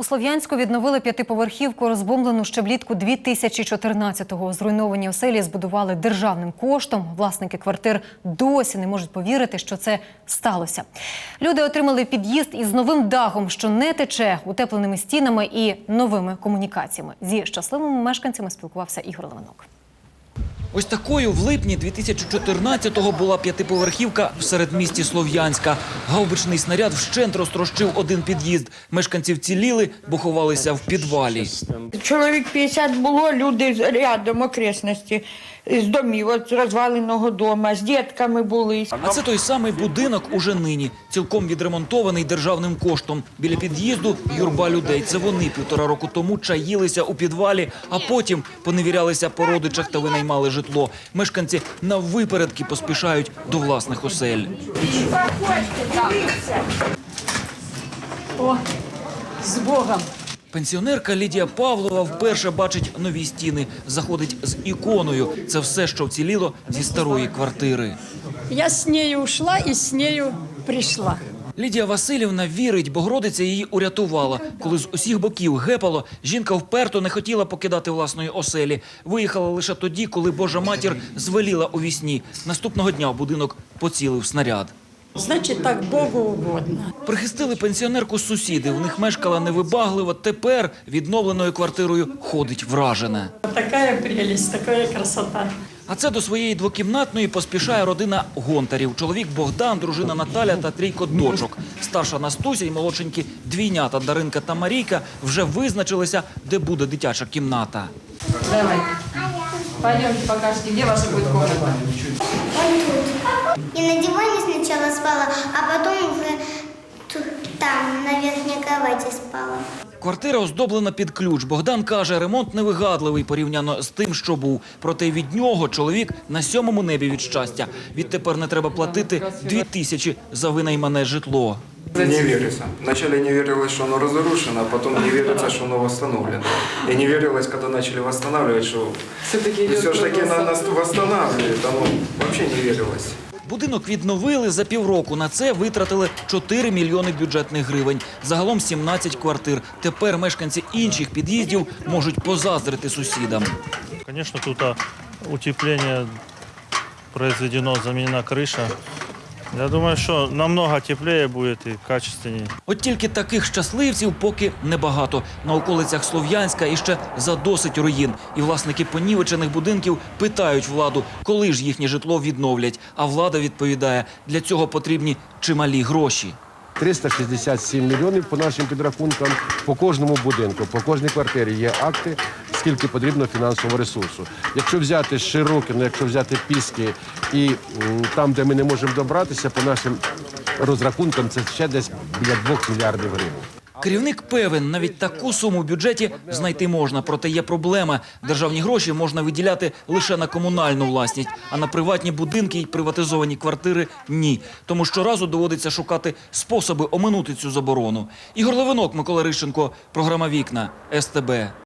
У Слов'янську відновили п'ятиповерхівку, розбомблену ще влітку 2014-го. Зруйновані оселі збудували державним коштом. Власники квартир досі не можуть повірити, що це сталося. Люди отримали під'їзд із новим дахом, що не тече, утепленими стінами і новими комунікаціями. Зі щасливими мешканцями спілкувався Ігор Левинок. Ось такою в липні 2014-го була п'ятиповерхівка в середмісті Слов'янська. Гаубичний снаряд вщент розтрощив один під'їзд. Мешканці вціліли, бо ховалися в підвалі. Чоловік 50 було, люди з- рядом окресності, з домів, от з розваленого дома, з дітками були. А це той самий будинок уже нині, цілком відремонтований державним коштом. Біля під'їзду юрба людей. Це вони півтора року тому чаїлися у підвалі, а потім поневірялися по родичах та винаймали житло. Мешканці наввипередки поспішають до власних осель. З Богом. Пенсіонерка Лідія Павлова вперше бачить нові стіни. Заходить з іконою. Це все, що вціліло зі старої квартири. Я з нею ушла і з нею прийшла. Лідія Васильівна вірить, Богородиця її урятувала. Коли з усіх боків гепало, жінка вперто не хотіла покидати власної оселі. Виїхала лише тоді, коли Божа матір звеліла у вісні. Наступного дня в будинок поцілив снаряд. Значить, так Богу угодно. Прихистили пенсіонерку сусіди. У них мешкала невибагливо. Тепер відновленою квартирою ходить вражена. Така прелість, така красота. А це до своєї двокімнатної поспішає родина Гонтарів. Чоловік Богдан, дружина Наталя та трійко дочок. Старша Настуся і молодшенькі двійнята Даринка та Марійка вже визначилися, де буде дитяча кімната. Давайте. Пойдемте покажете, где ваша будет комната. И на диване сначала спала, а потом там, на кровати спала. Квартира оздоблена під ключ. Богдан каже, ремонт невигадливий порівняно з тим, що був. Проте від нього чоловік на сьомому небі від щастя. Відтепер не треба платити дві тисячі за винаймане житло. Не верится. Вначале не верилось, что оно разрушено, а потом не верится, что оно восстановлено. И не верилось, когда начали восстанавливать, что Все-таки все ж таки нас восстанавливают. Оно вообще не верилось. Будинок відновили за півроку. На це витратили 4 мільйони бюджетних гривень. Загалом 17 квартир. Тепер мешканці інших під'їздів можуть позаздрити сусідам. Звісно, тут утеплення произведено, замінена крыша. Я думаю, что намного теплее будет и качественнее. От тільки таких щасливців поки небагато. На околицях Слов'янська іще задосить руїн. І власники понівечених будинків питають владу, коли ж їхнє житло відновлять. А влада відповідає, для цього потрібні чималі гроші. 367 мільйонів по нашим підрахункам по кожному будинку, по кожній квартирі є акти, скільки потрібно фінансового ресурсу. Якщо взяти Широкино, якщо взяти Піски і там, де ми не можемо добратися, по нашим розрахункам це ще десь біля 2 мільярдів гривень. Керівник певен, навіть таку суму в бюджеті знайти можна. Проте є проблема. Державні гроші можна виділяти лише на комунальну власність, а на приватні будинки й приватизовані квартири ні. Тому щоразу доводиться шукати способи оминути цю заборону. Ігор Левинок, Микола Рищенко, програма Вікна СТБ.